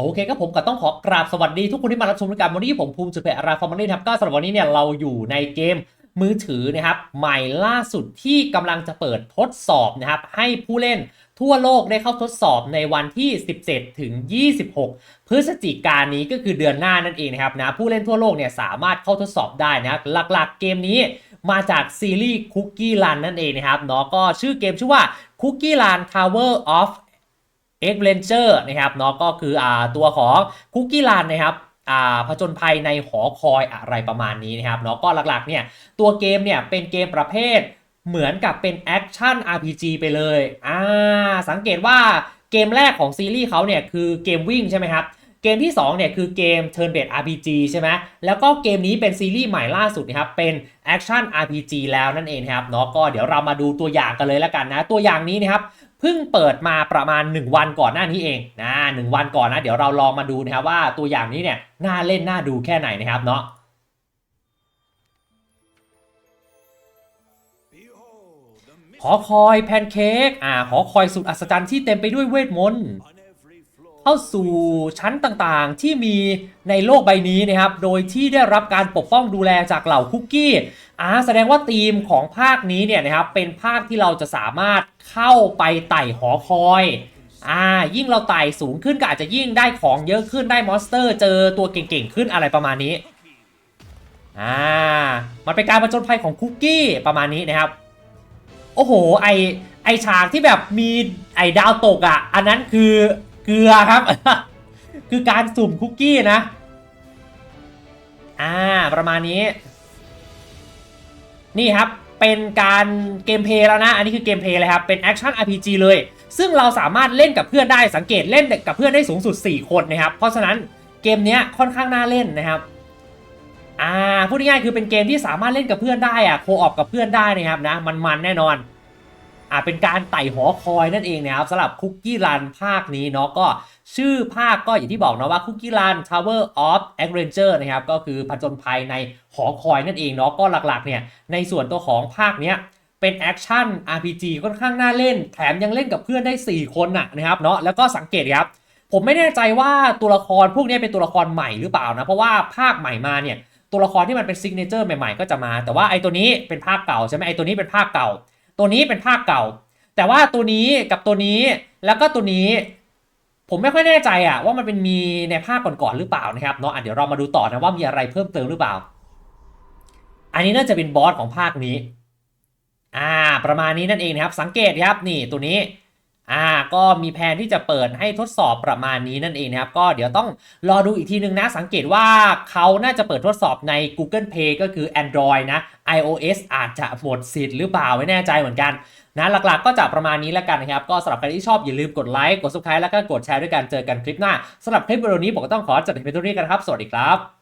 โอเคครับผมก็ต้องขอกราบสวัสดีทุกคนที่มารับชมรายการวันนี้ผมภูมิสุเพอาราฟอร์มานี่ครับก็สำหรับวันนี้เนี่ยเราอยู่ในเกมมือถือนะครับใหม่ล่าสุดที่กำลังจะเปิดทดสอบนะครับให้ผู้เล่นทั่วโลกได้เข้าทดสอบในวันที่ 17 ถึง 26 พฤศจิกายนนี้ก็คือเดือนหน้านั่นเองนะครับนะผู้เล่นทั่วโลกเนี่ยสามารถเข้าทดสอบได้นะครัหลักๆเกมนี้มาจากซีรีส์คุกกี้รันนั่นเองนะครับเนาะก็ชื่อเกมชื่อว่า Cookie Run Tower of e x v e n t u r e นะครับเนาะก็คืออ่าตัวของคุกกี้รันนะครับอ่าผจญภัยในหอคอยอะไรประมาณนี้นะครับเนาะก็หลักๆเนี่ยตัวเกมเนี่ยเป็นเกมประเภทเหมือนกับเป็นแอคชั่น RPG ไปเลยอ่าสังเกตว่าเกมแรกของซีรีส์เขาเนี่ยคือเกมวิ่งใช่ไหมครับเกมที่2เนี่ยคือเกม Turn Based RPG ใช่ไหมแล้วก็เกมนี้เป็นซีรีส์ใหม่ล่าสุดนะครับเป็น Action RPG แล้วนั่นเองนะครับเนาะก็เดี๋ยวเรามาดูตัวอย่างกันเลยแล้วกันนะ ตัวอย่างนี้นะครับ เพิ่งเปิดมาประมาณ 1 วันก่อนหน้านี้เองนะหวันก่อนนะ เดี๋ยวเราลองมาดูนะครับว่าตัวอย่างนี้เนี่ยน่าเล่นน่าดูแค่ไหนนะครับเนาะหอคอยแพนเค้กอ่าหอคอยสุดอัศจรรย์ที่เต็มไปด้วยเวทมนต์ เข้าสู่ชั้นต่างๆ ที่มีในโลกใบนี้นะครับ โดยที่ได้รับการปกป้องดูแลจากเหล่าคุกกี้อ่าแสดงว่าธีมของภาคนี้เนี่ยนะครับเป็นภาคที่เราจะสามารถเข้าไปไต่หอคอยอ่ายิ่งเราไต่สูงขึ้นก็อาจจะยิ่งได้ของเยอะขึ้นได้มอนสเตอร์เจอตัวเก่งๆขึ้นอะไรประมาณนี้อ่ามันเป็นการประจนภัยของคุกกี้ประมาณนี้นะครับ โอ้โหไอไอฉากที่แบบมีไอดาวตกอะ อันนั้นคือ เกลือครับ คือการสุ่มคุกกี้นะ อ่า ประมาณนี้ นี่ครับ เป็นการเกมเพลย์แล้วนะ อันนี้คือเกมเพลย์เลยครับ เป็นแอคชั่น RPG เลย ซึ่งเราสามารถเล่นกับเพื่อนได้ สังเกตเล่นกับเพื่อนได้สูงสุด 4 คนนะครับ เพราะฉะนั้นเกมนี้ค่อนข้างน่าเล่นนะครับอ่าพูดง่ายๆคือเป็นเกมที่สามารถเล่นกับเพื่อนได้อะโคออปกับเพื่อนได้นะครับนะมันๆแน่นอน อ่าเป็นการไต่หอคอยนั่นเองนะครับสำหรับคุกกี้รันภาคนี้เนาะก็ชื่อภาคก็อย่างที่บอกนะว่าคุกกี้รัน Tower of Adventure นะครับก็คือผจญภัยในหอคอยนั่นเองเนาะก็หลักๆเนี่ยในส่วนตัวของภาคเนี้ยเป็นแอคชั่น RPG ค่อนข้างน่าเล่น แถมยังเล่นกับเพื่อนได้ 4 คนน่ะนะครับเนาะแล้วก็สังเกตครับผมไม่แน่ใจว่าตัวละครพวกนี้เป็นตัวละครใหม่หรือเปล่านะเพราะว่าภาคใหม่มาเนี่ยตัวละครที่มันเป็นซิกเนเจอร์ใหม่ๆ ก็จะมา แต่ว่าไอ้ตัวนี้เป็นภาคเก่าใช่ไหมไอ้ตัวนี้เป็นภาคเก่า ตัวนี้เป็นภาคเก่า แต่ว่าตัวนี้กับตัวนี้แล้วก็ตัวนี้ ผมไม่ค่อยแน่ใจอะว่ามันเป็นมีในภาคก่อนๆหรือเปล่านะครับเนาะอะเดี๋ยวเรามาดูต่อนะว่ามีอะไรเพิ่มเติมหรือเปล่า อันนี้น่าจะเป็นบอสของภาคนี้ อ่า ประมาณนี้นั่นเองนะครับ สังเกตครับนี่ตัวนี้ อ่า ก็มีแผนที่จะเปิดให้ทดสอบประมาณนี้นั่นเองนะครับ ก็เดี๋ยวต้องรอดูอีกทีนึงนะ สังเกตว่าเขาน่าจะเปิดทดสอบใน Google Play ก็คือ Android นะ iOS อาจจะหมดสิทธิ์หรือเปล่าไม่แน่ใจเหมือนกันนะหลักๆก็จะประมาณนี้แล้วกันนะครับ ก็สำหรับใครที่ชอบอย่าลืมกดไลค์กด subscribe แล้วก็กดแชร์ด้วยกันเจอกันคลิปหน้าสำหรับคลิปวิดีโอนี้ผมก็ต้องขอจัดให้เป็นตัวนี้กันครับ สวัสดีครับ